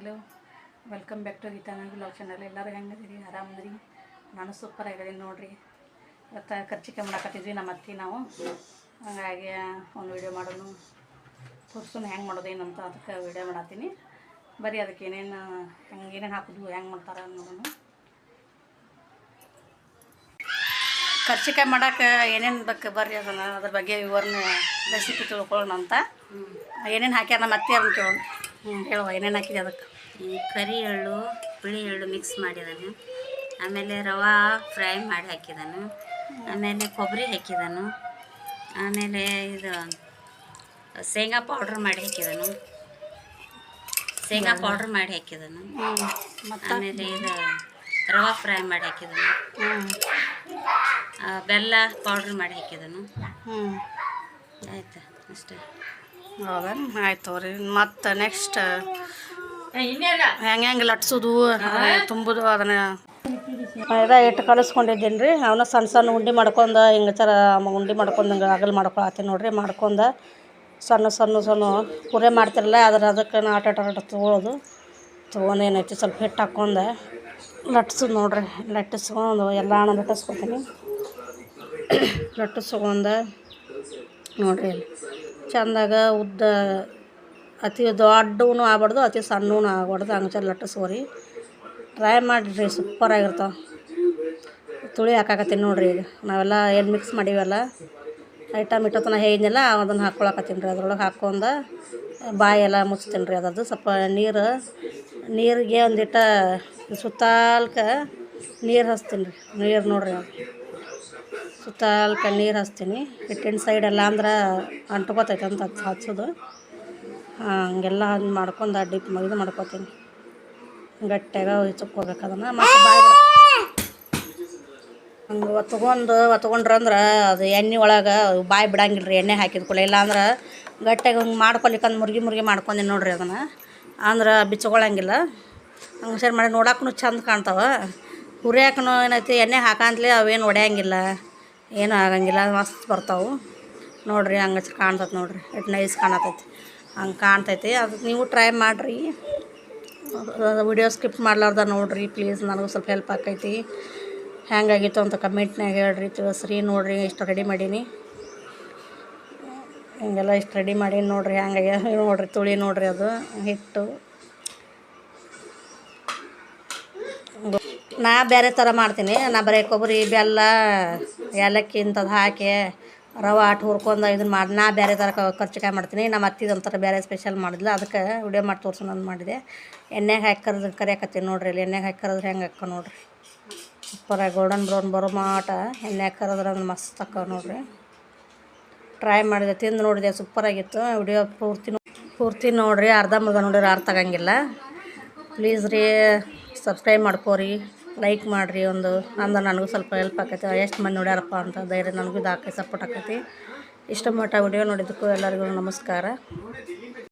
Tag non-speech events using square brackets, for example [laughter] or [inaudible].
Hello welcome back to ಗೀತಾನ blog channel ಎಲ್ಲರೂ ಹೆಂಗದಿರಿ ಆರಾಮದ್ರಿ? ನಾನು ಸೂಪರ್ ಆಗಿದ್ದೀನಿ ನೋಡಿರಿ. ಇವತ್ತು ಖರ್ಚಿಕೆ ಮಾಡಾಕತ್ತಿದ್ವಿ ನಮ್ಮ ಅತ್ತಿ ನಾವು. ಹಾಗಾಗಿ ಒಂದು ವಿಡಿಯೋ ಮಾಡೋನು. ತೋರ್ಸೋನು ಹೆಂಗೆ ಮಾಡೋದು ಏನಂತ ಅದಕ್ಕೆ ವಿಡಿಯೋ ಮಾಡತ್ತೀನಿ. ಬರೀ ಅದಕ್ಕೆ ಏನೇನು ಹೆಂಗೆ ಏನೇನು ಹಾಕೋದು ಹೆಂಗೆ ಮಾಡ್ತಾರೆ ನೋಡೋಣ ಕರ್ಚಿಕಾಯಿ ಮಾಡೋಕೆ ಏನೇನು ಬೇಕು ಬರ್ರಿ ಅದನ್ನು ಅದ್ರ ಬಗ್ಗೆ ವಿವರಣೆ ರೆಸಿಪಿ ತಿಳ್ಕೊಳ್ಳೋಣ ಅಂತ ಏನೇನು ಹಾಕ್ಯಾರ ನಮ್ಮ ಅತ್ತೆ ಅಂತ ಕೇಳೋಣ. ಹ್ಞೂ ಹೇಳುವ ಏನೇನು ಹಾಕಿದೆ ಅದಕ್ಕೆ? ಈ ಕರಿ ಎಳ್ಳು ಬಿಳಿ ಎಳ್ಳು ಮಿಕ್ಸ್ ಮಾಡಿದನು. ಆಮೇಲೆ ರವಾ ಫ್ರೈ ಮಾಡಿ ಹಾಕಿದನು. ಆಮೇಲೆ ಕೊಬ್ಬರಿ ಹಾಕಿದನು. ಆಮೇಲೆ ಇದು ಶೇಂಗಾ ಪೌಡ್ರ್ ಮಾಡಿ ಹಾಕಿದನು. ಶೇಂಗಾ ಪೌಡ್ರ್ ಮಾಡಿ ಹಾಕಿದನು. ಹ್ಞೂ ಆಮೇಲೆ ಇದು ರವಾ ಫ್ರೈ ಮಾಡಿ ಹಾಕಿದನು. ಬೆಲ್ಲ ಪೌಡ್ರ್ ಮಾಡಿ ಹಾಕಿದನು. ಹ್ಞೂ ಆಯ್ತು ಅಷ್ಟೇ. ಹೌದಾ? ಆಯ್ತು ತಗೋರಿ. ಮತ್ತು ನೆಕ್ಸ್ಟ್ ಹೆಂಗೆ ಹೆಂಗೆ ಲಟ್ಸೋದು? ತುಂಬೋದು ಅದನ್ನ. ಇದ ಇಟ್ಟು ಕಲಿಸ್ಕೊಂಡಿದ್ದೀನಿ ರೀ ಅವನ್ನ ಸಣ್ಣ ಸಣ್ಣ ಉಂಡೆ ಮಾಡ್ಕೊಂಡು ಹಿಂಗೆ ಥರ ಉಂಡೆ ಮಾಡ್ಕೊಂಡು ಹಿಂಗೆ ಅಗಲ್ ಮಾಡ್ಕೊಳತ್ತೀನಿ ನೋಡ್ರಿ ಮಾಡ್ಕೊಂಡು ಸಣ್ಣ ಸಣ್ಣ ಸಣ್ಣ ಪೂರೆ ಮಾಡ್ತಿರಲ್ಲ ಆದ್ರೆ ಅದಕ್ಕೆ ಆಟ ಆಟ ಆಟ ತೊಗೊಳೋದು. ತೊಗೊಂಡು ಏನೈತಿ ಸ್ವಲ್ಪ ಹಿಟ್ಟು ಹಾಕ್ಕೊಂಡು ಲಟ್ಸೋದು ನೋಡ್ರಿ ಲಟ್ಟಿಸ್ಕೊಂಡು ಎಲ್ಲ ಲಟ್ಟಿಸ್ಕೊತೀನಿ. ಲಟ್ಟಿಸ್ಕೊಂಡು ನೋಡ್ರಿ ಚಂದಾಗ ಉದ್ದ ಅತಿ ದೊಡ್ಡವೂ ಆಗ್ಬಾರ್ದು, ಅತಿ ಸಣ್ಣವೂ ಆಗ್ಬಾರ್ದು, ಹಂಗೆ ಸೋರಿ. ಟ್ರೈ ಮಾಡಿರಿ ಸೂಪರ್ ಆಗಿರ್ತಾವೆ. ತುಳಿ ಹಾಕಾಕತ್ತೀನಿ ನೋಡಿರಿ ಈಗ. ನಾವೆಲ್ಲ ಏನು ಮಿಕ್ಸ್ ಮಾಡೀವಲ್ಲ ಐಟಮ್ ಇಟ್ಟತನ ಹೇಳಿದ್ನಲ್ಲ, ಅದನ್ನು ಹಾಕ್ಕೊಳಕತ್ತೀನಿ ರೀ. ಅದ್ರೊಳಗೆ ಹಾಕ್ಕೊಂಡು ಬಾಯೆಲ್ಲ ಮುಚ್ತೀನಿ ರೀ ಅದರದ್ದು. ಸ್ವಲ್ಪ ನೀರು, ನೀರಿಗೆ ಒಂದಿಟ್ಟ ಸುತ್ತಾಲ್ಕ ನೀರು ಹಚ್ತೀನಿ ರೀ. ನೀರು ನೋಡ್ರಿ ಸುತ್ತಾಲ್ಕ ನೀರು ಹಚ್ತೀನಿ. ಹಿಟ್ಟಿನ ಸೈಡೆಲ್ಲ ಅಂದ್ರೆ ಅಂಟ್ಕೋತೈತೆ ಅಂತ ಹತ್ತು ಹಚ್ಚೋದು. ಹಂಗೆಲ್ಲ ಹಂಗೆ ಮಾಡ್ಕೊಂಡು ಡಿಪ್ ಇದು ಮಾಡ್ಕೋತೀನಿ. ಗಟ್ಟಿಯಾಗ ಚುಕ್ಕೋಬೇಕು ಅದನ್ನು. ಮತ್ತು ಬಾಯಿ ಹಂಗೆ ಒತ್ಕೊಂಡು ಒತ್ಕೊಂಡ್ರಂದ್ರೆ ಅದು ಎಣ್ಣೆ ಒಳಗೆ ಬಾಯಿ ಬಿಡಂಗಿಲ್ಲ ರೀ ಎಣ್ಣೆ ಹಾಕಿದ ಇಲ್ಲ ಅಂದ್ರೆ ಗಟ್ಟಿಯಾಗ ಹಂಗೆ ಮಾಡ್ಕೊಲಿಕ್ಕಂದು ಮುರ್ಗಿ ಮುರ್ಗಿ ಮಾಡ್ಕೊಂಡಿ ನೋಡ್ರಿ ಅದನ್ನು. ಅಂದ್ರೆ ಬಿಚ್ಕೊಳಂಗಿಲ್ಲ. ಹಂಗೆ ಸರಿ ಮಾಡಿ ನೋಡಕ್ಕೂ ಚಂದ ಕಾಣ್ತಾವೆ. ಹುರಿಯಾಕನು ಏನೈತಿ, ಎಣ್ಣೆ ಹಾಕಂತಲೇ ಅವೇನು ಒಡೆಯಂಗಿಲ್ಲ. ಏನೂ ಆಗಂಗಿಲ್ಲ, ಮಸ್ತ್ ಬರ್ತಾವೆ. ನೋಡ್ರಿ ಹಂಗೆ ಕಾಣ್ತೈತೆ ನೋಡ್ರಿ, ಎಷ್ಟು ನೈಸ್ ಕಾಣತೈತಿ. ಹಂಗೆ ಕಾಣ್ತೈತಿ. ಅದಕ್ಕೆ ನೀವು ಟ್ರೈ ಮಾಡಿರಿ. ವಿಡಿಯೋ ಸ್ಕಿಪ್ ಮಾಡ್ಲಾರ್ದ ನೋಡ್ರಿ ಪ್ಲೀಸ್ ನನಗೂ ಸ್ವಲ್ಪ ಹೆಲ್ಪ್ ಆಕೈತಿ. ಹೆಂಗಾಗಿತ್ತು ಅಂತ ಕಮೆಂಟ್ನಾಗ ಹೇಳ್ರಿ, ತಿಳಿಸ್ರಿ, ನೋಡ್ರಿ, ಇಷ್ಟು ರೆಡಿ ಮಾಡೀನಿ. ಹಿಂಗೆಲ್ಲ ಇಷ್ಟು ರೆಡಿ ಮಾಡೀನಿ ನೋಡ್ರಿ, ಹಂಗಾಗಿ [laughs] ನೋಡ್ರಿ, ತುಳಿ ನೋಡ್ರಿ ಅದು, ಹಿಟ್ಟು. ನಾ ಬೇರೆ ಥರ ಮಾಡ್ತೀನಿ. ನಾ ಬರೀ ಕೊಬ್ಬರಿ, ಬೆಲ್ಲ, ಏಲಕ್ಕಿ ಇಂಥದ್ದು ಹಾಕಿ ರವೆ ಆಟ ಹುರ್ಕೊಂಡು ಇದನ್ನು ಮಾಡಿ ನಾ ಬೇರೆ ಥರ ಕರ್ಚಿಕಾಯಿ ಮಾಡ್ತೀನಿ. ನಮ್ಮ ಅತ್ತಿದು ಒಂಥರ ಬೇರೆ ಸ್ಪೆಷಲ್ ಮಾಡಿದ್ಲು. ಅದಕ್ಕೆ ವಿಡಿಯೋ ಮಾಡಿ ತೋರ್ಸೋಣ ಅಂತ ಮಾಡಿದೆ. ಎಣ್ಣೆಗೆ ಹಾಕಿ ಕರೆದು ಕರಿಯಾಕತ್ತೀನಿ ನೋಡ್ರಿ ಇಲ್ಲಿ. ಎಣ್ಣೆಗೆ ಹಾಕಿ ಕರೆದ್ರೆ ಹೆಂಗೆ ಹಾಕ ನೋಡ್ರಿ. ಸೂಪರಾಗಿ ಗೋಲ್ಡನ್ ಬ್ರೌನ್ ಬರೋ ಮಾಟ. ಎಣ್ಣೆ ಕರೆದ್ರೆ ಅಂದ್ರೆ ಮಸ್ತ್ ಹಾಕ ನೋಡ್ರಿ. ಟ್ರೈ ಮಾಡಿದೆ. ತಿಂದು ನೋಡಿದೆ. ಸೂಪರಾಗಿತ್ತು ವಿಡಿಯೋ ಪೂರ್ತಿ ಪೂರ್ತಿ ನೋಡಿರಿ. ಅರ್ಧಂಬರ್ಧ ನೋಡಿರಿ ಅರ್ಥ ಆಗಂಗಿಲ್ಲ. ಪ್ಲೀಸ್ ರೀ ಸಬ್ಸ್ಕ್ರೈಬ್ ಮಾಡ್ಕೋರಿ. ಲೈಕ್ ಮಾಡಿರಿ ಒಂದು. ಅಂದ ನನಗೂ ಸ್ವಲ್ಪ ಹೆಲ್ಪ್ ಆಕೈತಿ. ಎಷ್ಟು ಮಂದಿ ನೋಡ್ಯಾರಪ್ಪ ಅಂತ ಧೈರ್ಯ ನನಗೂ ಇದು ಆಕೈತಿ ಸಪೋರ್ಟ್ ಆಕೈತಿ. ಇಷ್ಟು ಮಟ್ಟ ವಿಡಿಯೋ ನೋಡಿದ್ದಕ್ಕೂ ಎಲ್ಲರಿಗೂ ನಮಸ್ಕಾರ.